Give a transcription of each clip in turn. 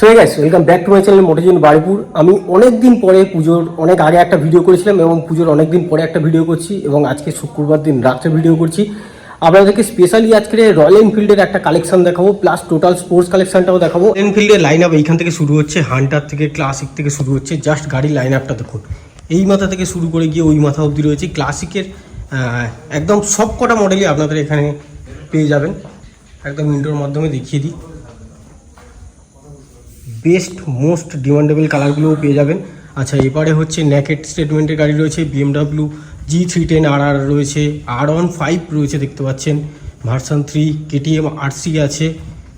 So guys welcome back to my channel Motorzone Baripur আমি অনেক দিন পরে পুজোর, অনেক আগে একটা ভিডিও করেছিলাম এবং পুজোর অনেক দিন পরে একটা ভিডিও করছি এবং আজকে শুক্রবার দিন রাত্রে ভিডিও করছি। আপনাদেরকে স্পেশালি আজকে রয়্যাল এনফিল্ডের একটা কালেকশন দেখাবো প্লাস টোটাল স্পোর্টস কালেকশনটাও দেখাবো। এনফিল্ডের লাইন আপ এইখান থেকে শুরু হচ্ছে হান্টার থেকে ক্লাসিক থেকে শুরু হচ্ছে জাস্ট গাড়ির লাইন আপটা দেখুন। এই মাথা থেকে শুরু করে গিয়ে ওই মাথা অবধি রয়েছে। ক্লাসিকের একদম সব কটা মডেলই আপনাদের এখানে পেয়ে যাবেন। একদম ইন্ডোর মাধ্যমে দেখিয়ে দিই। বেস্ট মোস্ট ডিমান্ডেবল কালারগুলোও পেয়ে যাবেন। আচ্ছা এবারে হচ্ছে ন্যাকেট স্টেটমেন্টের গাড়ি রয়েছে BMW G three ten R আর রয়েছে আর ওয়ান ফাইভ রয়েছে দেখতে পাচ্ছেন version three KTM R C আছে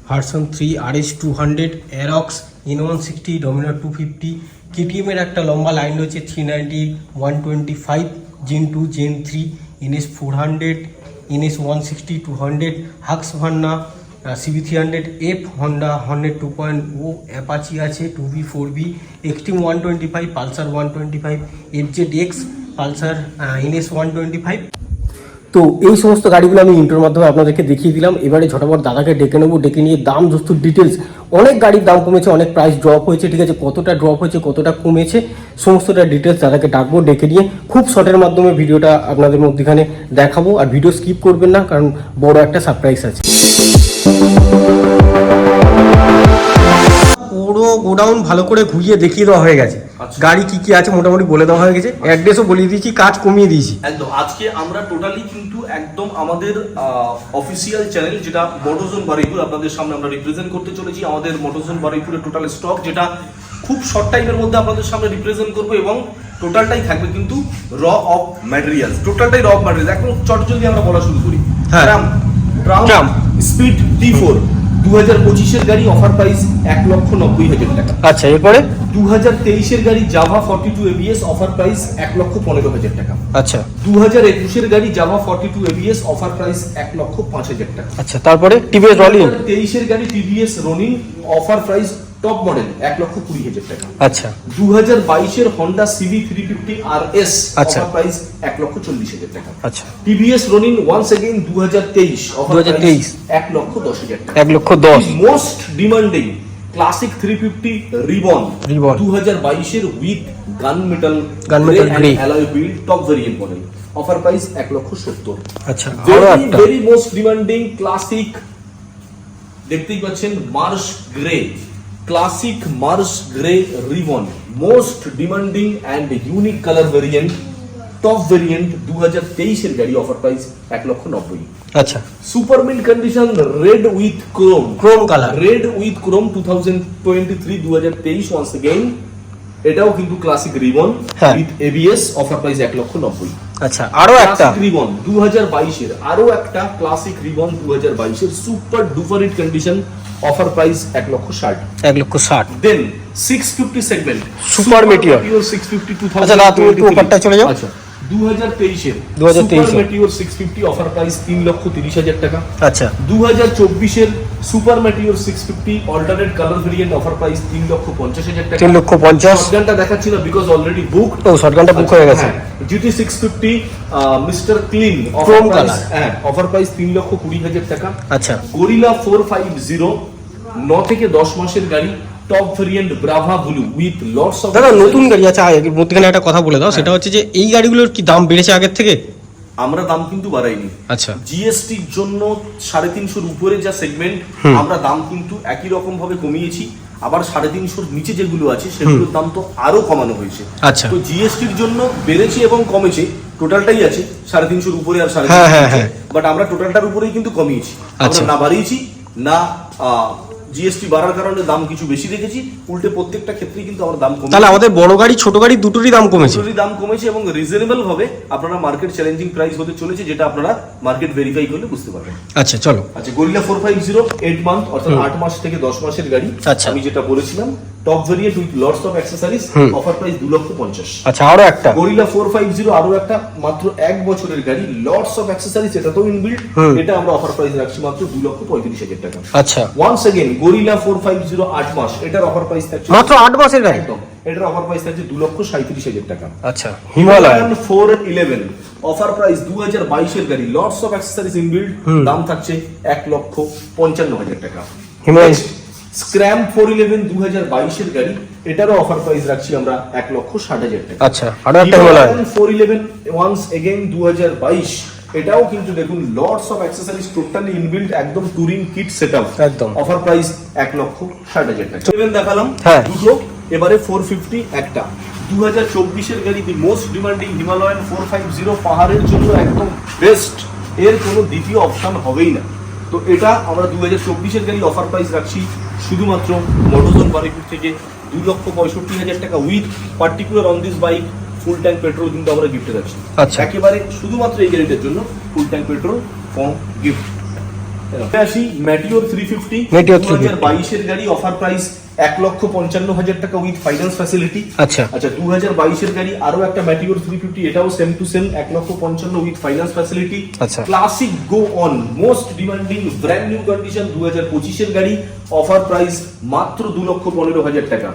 version three R S two hundred Aerox N one sixty Dominar two fifty কেটিএমের একটা লম্বা লাইন রয়েছে three ninety one twenty five gen two gen three NS four hundred NS one sixty two hundred হাক্স ভান্না CB three hundred F Honda hundred two point O Apache আছে two B four B Xtreme one twenty five Pulsar one twenty five F Z X Pulsar NS one twenty five তো এই সমস্ত গাড়িগুলো আমি intro মাধ্যমে আপনাদেরকে দেখিয়ে দিলাম। এবারে ঝটাপট দাদাকে ডেকে নেব, ডেকে নিয়ে দাম দস্তুর ডিটেলস অনেক গাড়ির দাম কমেছে, অনেক প্রাইস ড্রপ হয়েছে, ঠিক আছে? কতটা ড্রপ হয়েছে, কতটা কমেছে, সমস্তটা ডিটেলস দাদাকে ডাকবো, ডেকে নিয়ে খুব শর্টের মাধ্যমে ভিডিওটা আপনাদের মধ্যেখানে দেখাবো। আর ভিডিও স্কিপ করবেন না, কারণ বড় একটা সারপ্রাইজ আছে। পুরো গোডাউন ভালো করে ঘুরিয়ে দেখিয়ে দেওয়া হয়ে গেছে। গাড়ি কি কি আছে মোটামুটি বলে দেওয়া হয়ে গেছে। অ্যাড্রেসও বলে দিয়েছি কাজ কমিয়ে দিয়েছি। একদম। আজকে আমরা টোটালি কিন্তু একদম আমাদের অফিসিয়াল চ্যানেল যেটা মোটোজোন বারুইপুর আপনাদের সামনে আমরা রিপ্রেজেন্ট করতে চলেছি। আমাদের মোটোজোন বারুইপুরের টোটাল স্টক যেটা খুব শর্ট টাইমের মধ্যে আপনাদের সামনে রিপ্রেজেন্ট করব এবং টোটালটাই থাকবে কিন্তু র অফ ম্যাটেরিয়ালস টোটালটাই র অফ ম্যাটেরিয়ালস একদম চট জলদি আমরা বলা শুরু করি। হ্যাঁ। Triumph. Triumph speed T four দু হাজার পঁচিশের গাড়ি অফার প্রাইস এক লক্ষ নব্বই হাজার টাকা। আচ্ছা এরপরে? দু হাজার তেইশের গাড়ি Jawa forty two ABS offer price এক লক্ষ পনেরো হাজার টাকা। আচ্ছা। দু হাজার একুশের গাড়ি Jawa forty two ABS offer price এক লক্ষ পাঁচ হাজার টাকা। আচ্ছা তারপরে টিভিএস রলিং তেইশের গাড়ি TVS Ronin offer price top model এক লক্ষ কুড়ি হাজার টাকা। আচ্ছা। দু হাজার বাইশের Honda CB three fifty R S আচ্ছা। অফার প্রাইস এক লক্ষ চল্লিশ হাজার টাকা। আচ্ছা। টিভিএস রনিং ওয়ান্স এগেইন দু হাজার তেইশ অফার 2023 এক লক্ষ দশ হাজার টাকা। এক লক্ষ দশ। Most demanding classic three fifty ribbon Ribbon। দু হাজার বাইশের with gun metal Gunmetal grey। Alloy build top variant model offer price এক লক্ষ সত্তর। আচ্ছা very very most demanding classic দেখতেই পাচ্ছেন marsh grey marsh grey ribbon most demanding and unique colour variant top variant দু হাজার তেইশের গাড়ি অফার প্রাইস এক লক্ষ নব্বই। আচ্ছা। Super mint condition red with chrome Chrome color। Red with chrome two thousand twenty three দু হাজার তেইশ ওয়ান্স এগেইন এটাও কিন্তু classic ribbon. With ABS offer price এক লক্ষ নব্বই। আচ্ছা আরও একটা। রিবন দু হাজার বাইশের আরও একটা ক্লাসিক রিবন দু হাজার বাইশের super duper condition offer price এক লক্ষ ষাট। এক লক্ষ ষাট। Then six fifty segment super Meteor। Six fifty two আচ্ছা, না, তুমি একটু ওপারটা চলে যাও। আচ্ছা। দু হাজার তেইশের। 2023 super Meteor six fifty offer price তিন লক্ষ তিরিশ হাজার টাকা। আচ্ছা। দু হাজার চব্বিশের super Meteor six fifty alternate colour variant offer price তিন লক্ষ পঞ্চাশ হাজার টাকা। তিন লক্ষ পঞ্চাশ। শটগানটা দেখাচ্ছি না because already book O শর্টগানটা book হয়ে গেছে। GT six fifty mister clean. হ্যাঁ অফার প্রাইস তিন লক্ষ কুড়ি হাজার টাকা। আচ্ছা। গরিলা ফোর ফাইভ জিরো ন থেকে দশ মাসের গাড়ি top variant bravo blue with lots of দাদা নতুন গাড়ি আগে মধ্যখানে একটা কথা বলে দাও সেটা হচ্ছে যে এই গাড়িগুলোর কি দাম বেড়েছে আগের থেকে? আমরা দাম কিন্তু বাড়াইনি। আচ্ছা। জিএসটির জন্য সাড়ে তিনশোর উপরে যা সেগমেন্ট আমরা দাম কিন্তু একই রকম ভাবে কমিয়েছি। আবার সাড়ে তিনশোর নিচে যেগুলো আছে সেগুলোর দাম তো আরও কমানো হয়েছে। আচ্ছা। তো জিএসটির জন্য বেড়েছে এবং কমেছে টোটালটাই আছে সাড়ে তিনশোর উপরে আর সাড়ে হ্যাঁ, হ্যাঁ, হ্যাঁ। বাট আমরা টোটালটার উপরেই কিন্তু কমিয়েছি। আমরা আচ্ছা। না বাড়িয়েছি না জিএসটি বাড়ার কারণে দাম কিছু বেশি রেখেছি উল্টে প্রত্যেকটা ক্ষেত্রেই কিন্তু আমার দাম কমে তাহলে আমাদের বড় গাড়ি ছোট গাড়ি দুটোরই দাম কমেছে। দুটোরই দাম কমেছে এবং রিজনেবল ভাবে আপনারা মার্কেট চ্যালেঞ্জিং প্রাইস হতে চলেছে যেটা আপনারা মার্কেট ভেরিফাই করলে বুঝতে পারবেন। আচ্ছা চলো। আচ্ছা Guerrilla four five zero eight month অর্থাৎ আট মাস থেকে দশ মাসের গাড়ি। আচ্ছা। আমি যেটা বলেছিলাম top variant with lots of accessories offer price দু লক্ষ পঞ্চাশ। আচ্ছা আরও একটা। গরিলা ফোর ফাইভ জিরো আরও একটা মাত্র এক বছরের গাড়ি লটস অফ অ্যাক্সেসরিজ এটা তো ইনবিল্ড এটা আমরা অফার প্রাইস রাখছি মাত্র দু লক্ষ পঁয়ত্রিশ হাজার টাকা। আচ্ছা। Once Guerrilla four five zero আট মাস এটার অফার প্রাইস থাকছে মাত্র আট মাসের গাড়ি? একদম। এটার অফার প্রাইস থাকছে দু লক্ষ সাঁত্রিশ হাজার টাকা। আচ্ছা। Himalayan four eleven offer price দু হাজার বাইশের গাড়ি। লটস অফ অ্যাক্সেসরিজ ইনবিল্ড দাম থাকছে এক লক্ষ পঞ্চান্ন হাজার টাকা। হিমালয়ান স্ক্র্যাম ফোর ইলেভেন দু হাজার বাইশের গাড়ি এটারও অফার প্রাইস রাখছি আমরা এক লক্ষ ষাট হাজার টাকা। আচ্ছা ফোর ইলেভেন ওয়ান্স এগেইন দু হাজার বাইশ এটাও কিন্তু দেখুন loads of accessories totally inbuilt একদম টুরিং কিট সেট আপ একদম। অফার প্রাইস এক লক্ষ ষাট হাজার টাকা। সেভেন দেখালাম হ্যাঁ। দুটো এবারে ফোর ফিফটি একটা। দু হাজার চব্বিশের গাড়ি the most demanding Himalayan four five zero পাহাড়ের জন্য একদম বেস্ট এর কোনো দ্বিতীয় অপশন হবেই না। তো এটা আমরা দু হাজার চব্বিশের গাড়ি অফার প্রাইস রাখছি শুধুমাত্র মোটরজোন বারিপুর থেকে। দু লক্ষ পঁয়ষট্টি হাজার টাকা with particular on this bike full tank petrol কিন্তু আমরা গিফটে রাখছি আচ্ছা। একেবারে শুধুমাত্র এই গাড়িটার জন্য full tank petrol form gift আসি ম্যাটিওর থ্রি ফিফটি Meteor 350 বাইশের গাড়ি অফার প্রাইস এক লক্ষ পঞ্চান্ন হাজার টাকা উইথ ফাইন্যান্স ফ্যাসিলিটি আচ্ছা। আচ্ছা দু হাজার বাইশের গাড়ি আরও একটা ম্যাটিওর থ্রি ফিফটি এটাও সেম টু সেম এক লক্ষ পঞ্চান্ন উইথ ফাইন্যান্স ফ্যাসিলিটি আচ্ছা। Classic go on most demanding brand new condition দু হাজার পঁচিশের গাড়ি অফার প্রাইস মাত্র দু লক্ষ পনেরো হাজার টাকা।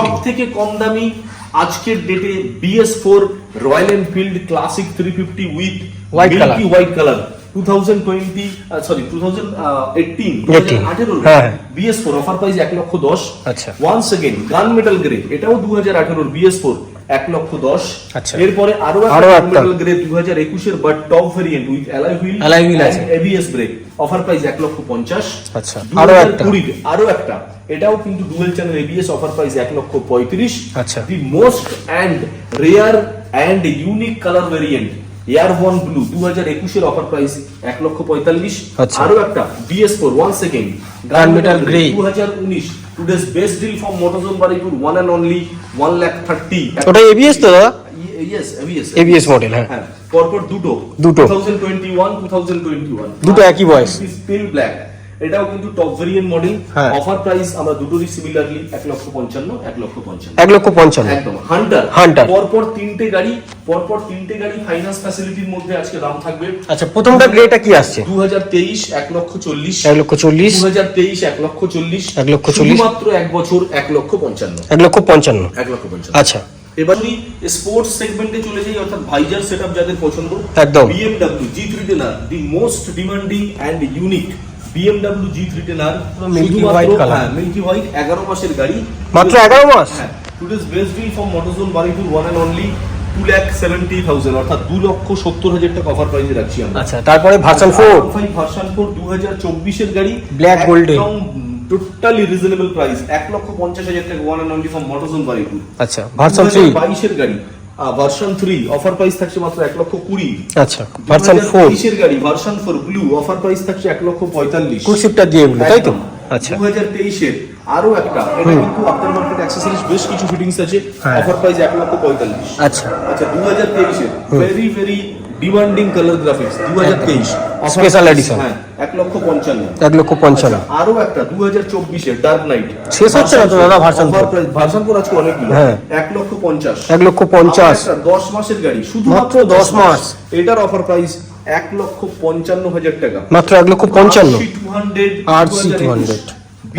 সব থেকে কম দামি আজকের ডেটে BS four Royal Enfield classic three fifty with. White colour two thousand twenty sorry two thousand eighteen 18 আঠেরো। বিএস ফোর অফার প্রাইস এক লক্ষ দশ আচ্ছা। Once again gun metal grey এটাও দু হাজার আঠেরোর বিএস ফোর এক লক্ষ দশ আচ্ছা। এরপরে আরও একটা একটা। মেটাল গ্রে দু হাজার একুশের but top variant with alloy wheel alloy wheel আছে। এবিএস ব্রেক অফার প্রাইস এক লক্ষ পঞ্চাশ আচ্ছা, আরও একটা। কুড়িতে আরও একটা এটাও কিন্তু dual channel ABS offer price এক লক্ষ পঁয়ত্রিশ আচ্ছা। The most and rare and unique colour variant air one blue দু হাজার একুশের অফার প্রাইস এক লক্ষ পঁয়তাল্লিশ। আচ্ছা। আরও একটা BS four one second gun metal grey দু হাজার উনিশ today's best deal from Motorzone Baripur one and only one lakh thirty ওটা এবিএস তো ইয়েস এবিএস মডেল model, হ্যাঁ। পরপর দুটো। দুটো। 2021 2021 দুটো একই বয়স। স্টিল ব্ল্যাক এটাও কিন্তু টপ ভেরিয়েন্ট মডেল হ্যাঁ। অফার প্রাইস আমরা দুটোরই সিমিলারলি এক লক্ষ পঞ্চান্ন এক লক্ষ পঞ্চান্ন এক লক্ষ পঞ্চান্ন একদম হান্টার Hunter। পরপর তিনটে গাড়ি পরপর তিনটে গাড়ি ফাইন্যান্স ফ্যাসিলিটির মধ্যে আজকে দাম থাকবে আচ্ছা প্রথমটা গ্রেটা কি আসছে দু হাজার তেইশ এক লক্ষ চল্লিশ এক লক্ষ চল্লিশ দু হাজার তেইশ এক লক্ষ চল্লিশ এক লক্ষ চল্লিশ। শুধুমাত্র এক বছর এক লক্ষ পঞ্চান্ন এক লক্ষ পঞ্চান্ন এক লক্ষ পঞ্চান্ন আচ্ছা এবার যদি স্পোর্টস সেগমেন্টে চলে যাই অর্থাৎ ভাইজার সেটআপ যাদের পছন্দ একদম। BMW G3 ten R the most demanding and unique BMW G3 ten R Milky white color। হ্যাঁ মিল্কি হোয়াইট 11 মাসের গাড়ি। মাত্র 11 মাস? হ্যাঁ today's best deal from Motorzone Baripur one and only 2 lakh 70,000 অর্থাৎ 2 লক্ষ 70 হাজার টাকা অফার প্রাইসে রাখছি আমরা। আচ্ছা তারপরে ভার্সন ফোর ভার্সন 4 2024 এর গাড়ি। Black golden। একদম টোটালি রিজনেবল প্রাইস এক লক্ষ 50 হাজার টাকা one and only from Motorzone Baripur আচ্ছা ভার্সন থ্রি বাইশের গাড়ি। ভার্সন থ্রি অফার প্রাইস থাকছে মাত্র এক লক্ষ কুড়ি। আচ্ছা ভার্সন ফোর তেইশের গাড়ি version four blue offer price থাকছে এক লক্ষ পঁয়তাল্লিশ। কুরসিপটা দিয়ে তাই তো? আচ্ছা। দু হাজার তেইশের আরও একটা এটা কিন্তু আফটার মার্কেট অ্যাক্সেসরিজ বেশ কিছু ফিটিংস আছে হ্যাঁ। অফার প্রাইস এক লক্ষ পঁয়তাল্লিশ। আচ্ছা। আচ্ছা দু হাজার তেইশের very very demanding colour graphics দু হাজার তেইশ। Special edition। হ্যাঁ এক লক্ষ পঞ্চান্ন। এক লক্ষ পঞ্চান্ন। আচ্ছা, আরও একটা দু হাজার চব্বিশের ডার্ক নাইট শেষ হচ্ছে না তো দাদা four? ভার্সন ফোর আজকে অনেকগুলো। হ্যাঁ। এক লক্ষ পঞ্চাশ। এক লক্ষ পঞ্চাশ। দশ মাসের গাড়ি শুধুমাত্র দশ মাস। এটার অফার প্রাইস এক লক্ষ পঞ্চান্ন হাজার টাকা। মাত্র এক লক্ষ পঞ্চান্ন। আর টু হান্ড্রেড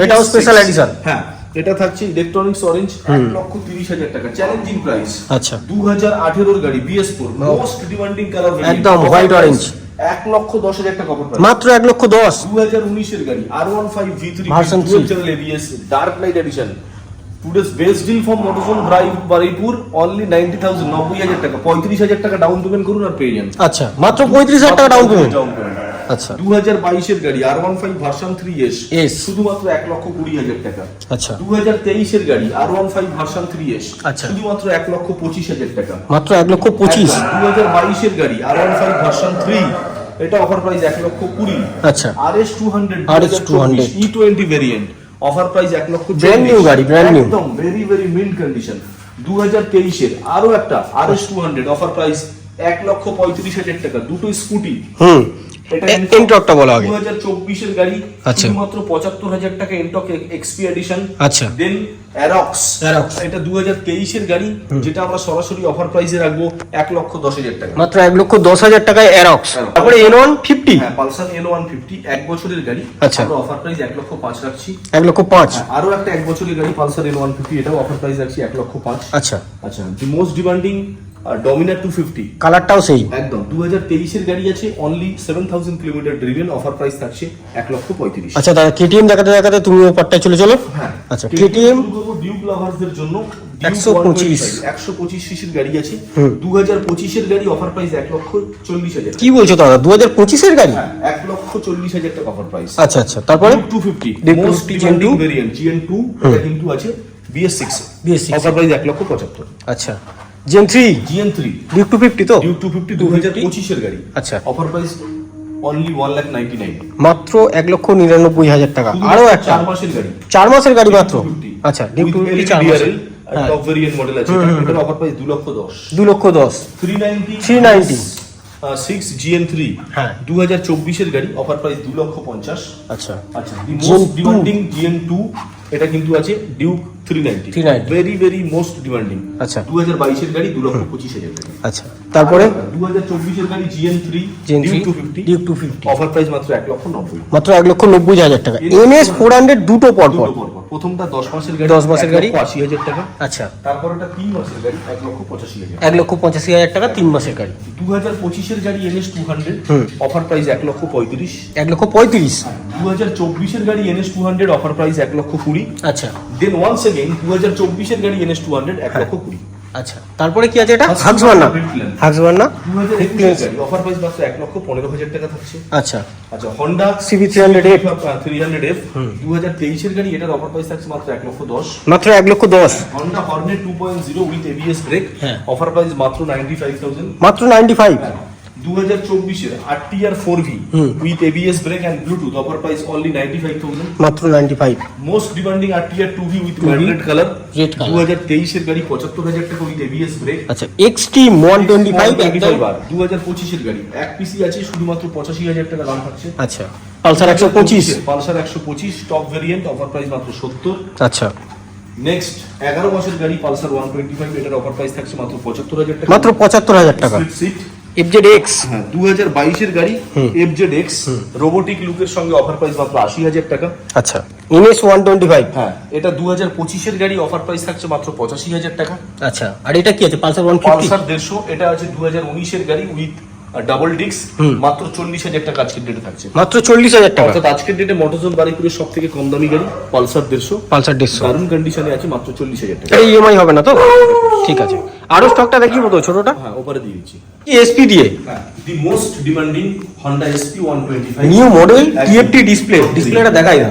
এটাও special edition। হ্যাঁ। এটা থাকছে ইলেকট্রনিক্স অরেঞ্জ এক লক্ষ তিরিশ হাজার টাকা। চ্যালেঞ্জিং প্রাইস আচ্ছা। দু হাজার আঠেরোর গাড়ি BS four most demanding colour একদম white orange। এক লক্ষ দশ হাজার টাকা মাত্র এক লক্ষ দশ। দু হাজার উনিশের গাড়ি R one five V three. Channel ABS dark knight edition today's best deal from Motorzone bribe Baripur only ninety thousand নব্বই হাজার টাকা। পঁয়ত্রিশ হাজার টাকা ডাউন পেমেন্ট করুন আর পেয়ে যান। আচ্ছা মাত্র পঁয়ত্রিশ হাজার টাকা ডাউন পেমেন্ট Down payment। আচ্ছা। দু হাজার বাইশের গাড়ি R one five version three S Yes। শুধুমাত্র এক লক্ষ কুড়ি হাজার টাকা। আচ্ছা। দু হাজার তেইশের গাড়ি R one five version three S আচ্ছা। শুধুমাত্র এক লক্ষ পঁচিশ হাজার টাকা। মাত্র এক লক্ষ পঁচিশ। দু হাজার বাইশের গাড়ি R one five version three এটা অফার প্রাইস এক লক্ষ কুড়ি। আচ্ছা। R S two hundred RS 200 ই টোয়েন্টি ভেরিয়েন্ট অফার প্রাইস এক লক্ষ Brand new গাড়ি, brand new। একদম ভেরি ভেরি মিন্ট কন্ডিশন দু হাজার তেইশের আরও একটা R S two hundred offer price এক লক্ষ পঁয়ত্রিশ হাজার টাকা। দুটো স্কুটি হুম। এনটকটা বলো আগে। দু হাজার চব্বিশের গাড়ি আচ্ছা। শুধুমাত্র পঁচাত্তর হাজার টাকা এনটক এক্সপি এডিশন আচ্ছা। Then Aerox Aerox। এটা দু হাজার তেইশের গাড়ি যেটা আমরা সরাসরি অফার প্রাইসে রাখব এক লক্ষ দশ হাজার টাকা। মাত্র এক লক্ষ দশ হাজার টাকায় অ্যারক্স তারপরে এন ওয়ান ফিফটি হ্যাঁ পালসার এন ওয়ান ফিফটি এক বছরের গাড়ি। আচ্ছা। আমরা অফার প্রাইস এক লক্ষ পাঁচ রাখছি। এক লক্ষ পাঁচ। হ্যাঁ, আরও একটা এক বছরের গাড়ি পালসার এন ওয়ান ফিফটি এটাও অফার প্রাইস রাখছি এক লক্ষ পাঁচ। আচ্ছা। আচ্ছা the most demanding Dominar two fifty কালারটাও সেই একদম। দু হাজার তেইশের গাড়ি আছে only seven thousand kilometre driven offer price থাকছে এক লক্ষ পঁয়ত্রিশ। আচ্ছা দাদা কেটিএম দেখাতে দেখাতে তুমি ওপারটায় চলে চলো। হ্যাঁ। আচ্ছা কেটিএম ডিউক লাভার্সদের জন্য। 125 একশো পঁচিশ। সিসির গাড়ি আছে। দু হাজার পঁচিশের গাড়ি অফার প্রাইস এক লক্ষ চল্লিশ হাজার। কি বলছো দাদা দু হাজার পঁচিশের গাড়ি? হ্যাঁ এক লক্ষ চল্লিশ হাজার টাকা অফার প্রাইস আচ্ছা আচ্ছা তারপরে? Two fifty most 250 Gen demanding 2 variant Gen two কিন্তু আছে BS six BS6 offer price এক লক্ষ পঁচাত্তর। আচ্ছা। Gen three Gen three Duke two fifty তো? ডিউক টু ফিফটি দু হাজার পঁচিশের গাড়ি। আচ্ছা। Offer price only one lakh ninety nine মাত্র এক লক্ষ নিরানব্বই হাজার টাকা। আরও একটা। চার মাসের গাড়ি। চার মাসের গাড়ি মাত্র? আচ্ছা ডিউক টু ফিফটি চার মাসের। টপ ভেরিয়েন্ট মডেল আছে। এটার অফার প্রাইস দু লক্ষ দশ। দু লক্ষ দশ। Three ninety 390 six Gen three হ্যাঁ। দু হাজার চব্বিশের গাড়ি অফার প্রাইস দু লক্ষ পঞ্চাশ। আচ্ছা। আচ্ছা the Gen most 2 demanding Gen two এটা কিন্তু আছে Duke three ninety 390 very very most demanding আচ্ছা। দু হাজার বাইশের গাড়ি দু লক্ষ পঁচিশ হাজার টাকা। আচ্ছা। তারপরে? দু হাজার চব্বিশের গাড়ি Gen three 3 Duke two fifty Duke two fifty offer price মাত্র এক লক্ষ নব্বই। মাত্র এক লক্ষ নব্বই হাজার টাকা। এনএস ফোর হান্ড্রেড দুটো পর পর প্রথমটা দশ মাসের গাড়ি 10 মাসের গাড়ি। আশি হাজার টাকা। আচ্ছা। তারপর একটা তিন মাসের গাড়ি এক লক্ষ পঁচাশি হাজার এক লক্ষ পঁচাশি হাজার টাকা তিন মাসের গাড়ি। দু হাজার পঁচিশের গাড়ি NS two hundred. Offer price এক লক্ষ পঁয়ত্রিশ। এক লক্ষ পঁয়ত্রিশ। দু হাজার চব্বিশের গাড়ি NS two hundred offer price এক লক্ষ কুড়ি। আচ্ছা। দেন ওয়ান্স এগেইন দু হাজার চব্বিশের গাড়ি এনএস টু হান্ড্রেড এক লক্ষ কুড়ি। আচ্ছা তারপরে কি আছে এটা? হাক্সবান্না হাক্সবান্না অফার প্রাইস মাত্র এক লক্ষ পনেরো হাজার টাকা থাকছে। আচ্ছা। আচ্ছা Honda CB 300F three hundred F দু হাজার তেইশের গাড়ি এটার অফার প্রাইস থাকছে মাত্র এক লক্ষ দশ। মাত্র এক লক্ষ দশ। Honda Hornet two point zero with ABS brake হ্যাঁ। অফার প্রাইস মাত্র নাইনটি ফাইভ থাউজেন্ড মাত্র নাইনটি ফাইভ দু হাজার চব্বিশের R T R four V with ABS brake and Bluetooth offer price only ninety five thousand মাত্র ninety five most demanding R T R two V with red colour red color। দু হাজার তেইশের গাড়ি পঁচাত্তর হাজার টাকা উইথ এবিএস ব্রেক আচ্ছা XT one twenty five একদম। দু হাজার পঁচিশের গাড়ি। এক পিসি আছে শুধুমাত্র পঁচাশি হাজার টাকা দাম থাকছে। আচ্ছা পালসার একশো পঁচিশ। পালসার একশো পঁচিশ টপ ভেরিয়েন্ট অফার প্রাইস মাত্র সত্তর। আচ্ছা। নেক্সট এগারো মাসের গাড়ি পালসার ওয়ান টোয়েন্টি ফাইভ এটার অফার প্রাইস থাকছে মাত্র পঁচাত্তর হাজার টাকা। মাত্র পঁচাত্তর হাজার টাকা। Seat। এফজেড এক্স হ্যাঁ দু হাজার বাইশের গাড়ি এফজেড এক্স রোবোটিক লুকের সঙ্গে অফার প্রাইস মাত্র আশি হাজার টাকা। আচ্ছা এনএস ওয়ান টোয়েন্টি ফাইভ হ্যাঁ এটা দু হাজার পঁচিশের গাড়ি অফার প্রাইস থাকছে মাত্র পঁচাশি হাজার টাকা। আচ্ছা আর এটা কি আছে? পালসার ওয়ান পালসার দেড়শো এটা আছে দু হাজার উনিশের গাড়ি উইথ ডাবল ডিক্স মাত্র চল্লিশ হাজার টাকা আজকের ডেটে থাকছে। মাত্র চল্লিশ হাজার টাকা। অর্থাৎ আজকের ডেটে মোটরজোন বাড়িপুরের সব থেকে কম দামি গাড়ি পালসার দেড়শো। পালসার দেড়শো। দারুণ কন্ডিশনে আছে মাত্র চল্লিশ হাজার টাকা। ইএমআই হবে না তো? ঠিক আছে। আরও স্টকটা দেখি তো ছোটটা? হ্যাঁ ওপারে দিয়ে দিচ্ছি। কি এসপি দিয়ে the most demanding one twenty five new model TFT display ডিসপ্লেটা দেখাই না।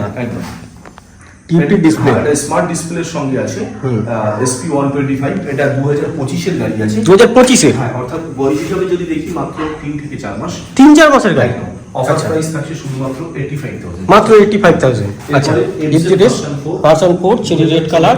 টিএফটি ডিসপ্লে এটা স্মার্ট ডিসপ্লের সঙ্গে আছে টোয়েন্টি ফাইভ এটা দু হাজার পঁচিশের গাড়ি আছে। দু হাজার পঁচিশে? হ্যাঁ অর্থাৎ বয়স হিসাবে যদি দেখি মাত্র তিন থেকে চার মাস। তিন চার মাসের গাড়ি? অফার আচ্ছা। প্রাইস থাকছে শুধুমাত্র এইটি ফাইভ থাউজেন্ড মাত্র এইটি ফাইভ থাউজেন্ড আচ্ছা FZ S version four cherry red colour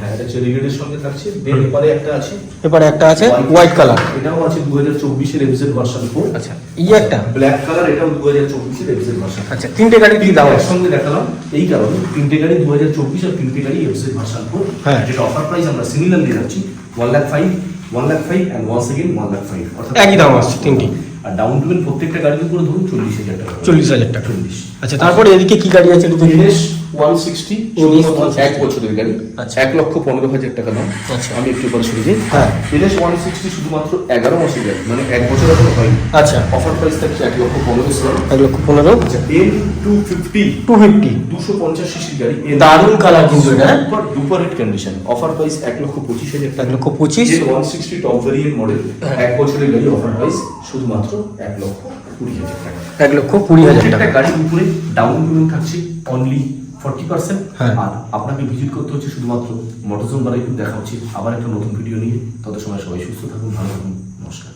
হ্যাঁ এটা চেরি রেডের সঙ্গে থাকছে। দেন এপারে একটা আছে এবারে একটা আছে হোয়াইট কালার এটাও আছে দু হাজার চব্বিশের এফজেড ভার্সন ফোর আচ্ছা এই একটা। ব্ল্যাক কালার এটাও দু হাজার চব্বিশের এফজেড ভার্সন আচ্ছা তিনটে গাড়ি দাম আছে একসঙ্গে দেখালাম। এই কারণে তিনটে গাড়ি দু হাজার চব্বিশ আর তিনটে গাড়ি এফজেড ভার্সন ফোর হ্যাঁ। যেটা অফার প্রাইস আমরা সিমিলারলি রাখছি one lakh five one lakh five and one second one lakh five একই দাম আসছে তিনটি। আর ডাউন পেমেন্ট প্রত্যেকটা গাড়ির উপরে ধরুন চল্লিশ হাজার টাকা চল্লিশ হাজার টাকা। চল্লিশ। আচ্ছা তারপরে এদিকে কি গাড়ি আছে? এনএস ওয়ান সিক্সটি NS 160 এক বছরের গাড়ি। আচ্ছা। এক লক্ষ পনেরো হাজার টাকা দাম। আচ্ছা। আমি একটু পরে শুনে। হ্যাঁ। এনএস ওয়ান সিক্সটি শুধুমাত্র এগারো মাসের গাড়ি মানে এক বছর এখনও হয়নি আচ্ছা। অফার প্রাইস থাকছে এক লক্ষ পনেরো হাজার। এক লক্ষ পনেরো। আচ্ছা N two fifty two fifty দুশো পঞ্চাশ সিসির গাড়ি দারুণ কালার কিন্তু এটা। হ্যাঁ? Super hit condition offer price এক লক্ষ পঁচিশ হাজার এক লক্ষ পঁচিশ। One sixty top variant model এক বছরের গাড়ি অফার প্রাইস শুধুমাত্র এক লক্ষ কুড়ি হাজার টাকা। এক লক্ষ কুড়ি হাজার টাকা। গাড়ির উপরে ডাউন পেমেন্ট থাকছে অনলি ফর্টি পার্সেন্ট হ্যাঁ। আর আপনাকে ভিজিট করতে হচ্ছে শুধুমাত্র মোটরজোন বাড়াইপুর দেখা হচ্ছে আবার একটা নতুন ভিডিও নিয়ে। তত সময় সবাই সুস্থ থাকুন ভালো থাকুন নমস্কার।